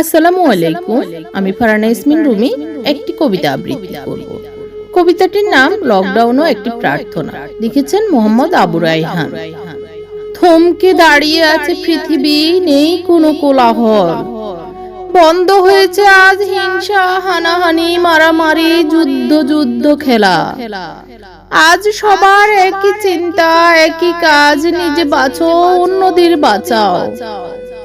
আসসালামু আলাইকুম। আমি ফারানা ইসমিন রুমি একটি কবিতা আবৃত্তি করব। কবিতাটির নাম লকডাউন ও একটি প্রার্থনা লিখেছেন মোহাম্মদ আবু রাইহান থমকে দাঁড়িয়ে আছে পৃথিবী নেই কোনো কোলাহল। বন্ধ হয়েছে আজ হিংসা হানাহানি মারামারি যুদ্ধ যুদ্ধ খেলা। আজ সবার একই চিন্তা একই কাজ নিজে বাঁচো অন্যদের বাঁচাও।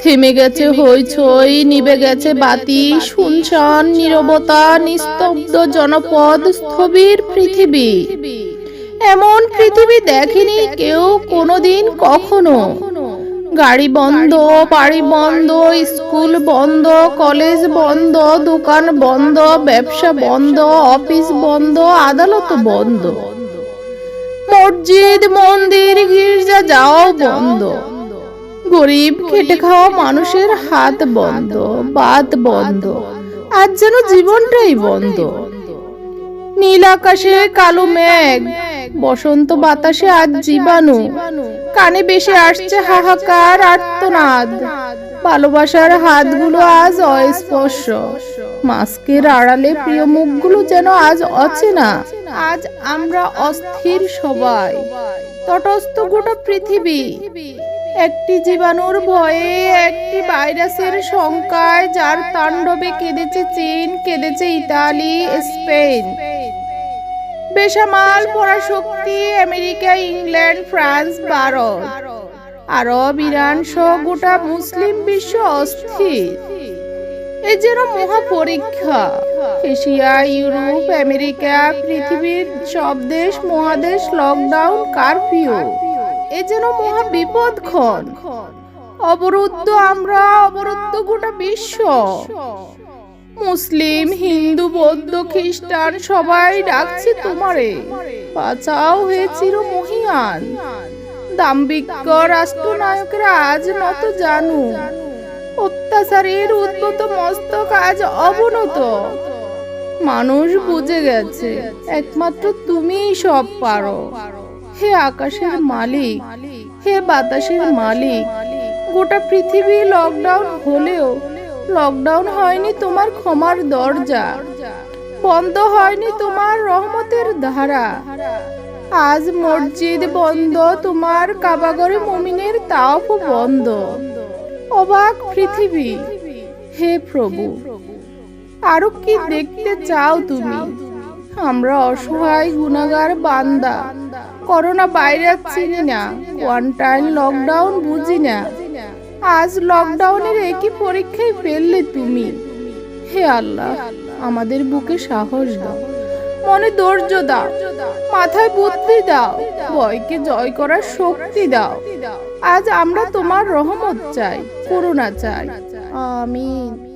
থেমে গেছে হইচই, নিবে গেছে বাতি, শুনশান, নীরবতা, নিস্তব্ধ জনপদ, স্থবির পৃথিবী। এমন পৃথিবী দেখেনি কেউ কোনোদিন কখনো। গাড়ি বন্ধ, বাড়ি বন্ধ, স্কুল বন্ধ, কলেজ বন্ধ, দোকান বন্ধ, ব্যবসা বন্ধ, অফিস বন্ধ, আদালত বন্ধ। মসজিদ, মন্দির, গির্জা যাও বন্ধ। গরিব খেটে খাওয়া মানুষের হাত বন্ধ, বাত বন্ধ, আজ যেন জীবনটাই বন্ধ। নীল আকাশে কালো মেঘ, বসন্ত বাতাসে আজ জীবাণু, কানে বেশি আসছে হাহাকার আর্তনাদ। ভালোবাসার হাতগুলো আজ অস্পর্শ, মাস্কের আড়ালে প্রিয় মুখগুলো যেন আজ অচেনা, আজ আমরা অস্থির সবাই, তটস্থ গোটা পৃথিবী। একটি জীবাণুর ভয়ে একটি ভাইরাসের শঙ্কায় যার তাণ্ডবে কেঁদেছে চীন, কেঁদেছে ইতালি, স্পেন। বেসামাল পরাশক্তি America, England, France, Bharat. Arab, Iran সহ গোটা মুসলিম বিশ্ব অস্থির। এ যেন মহাপরীক্ষা। এশিয়া, ইউরোপ, আমেরিকা, পৃথিবীর সব দেশ, মহাদেশ লকডাউন কারফিউ এ যেন মহা বিপদ ক্ষণ অবরুদ্ধ আমরা, অবরুদ্ধ গোটা বিশ্ব। মুসলিম, হিন্দু, বৌদ্ধ, খ্রিস্টান, সবাই ডাকছে তোমারে। বাঁচাও হে চির মহিয়ান দাম্ভিক্য রাষ্ট্রনায়কেরা আজ নত জানু। অত্যাচারের উদ্ভূত মস্তক আজ অবনত। মানুষ বুঝে গেছে, একমাত্র তুমিই সব পারো। হে আকাশের মালিক হে বাতাসের মালিক গোটা পৃথিবী লকডাউন হলেও লকডাউন হয়নি তোমার ক্ষমার দরজা বন্ধ হয়নি তোমার রহমতের ধারা আজ মসজিদ বন্ধ তোমার কাবাগরে মুমিনের তাওফ বন্ধ। অবাক পৃথিবী হে প্রভু আরও কি দেখতে চাও তুমি? আমরা অসহায় গুণাগার বান্দা। করোনা ভাইরাস চিনি না। কোয়ারেন্টাইন লকডাউন বুঝি না। আজ লকডাউনের একই পরীক্ষায় ফেললে তুমি। হে আল্লাহ, আমাদের বুকে সাহস দাও। মনে ধৈর্য দাও। মাথায় বুদ্ধি দাও। ভয়কে জয় করার শক্তি দাও। আজ আমরা তোমার রহমত চাই, করুণা চাই। আমিন।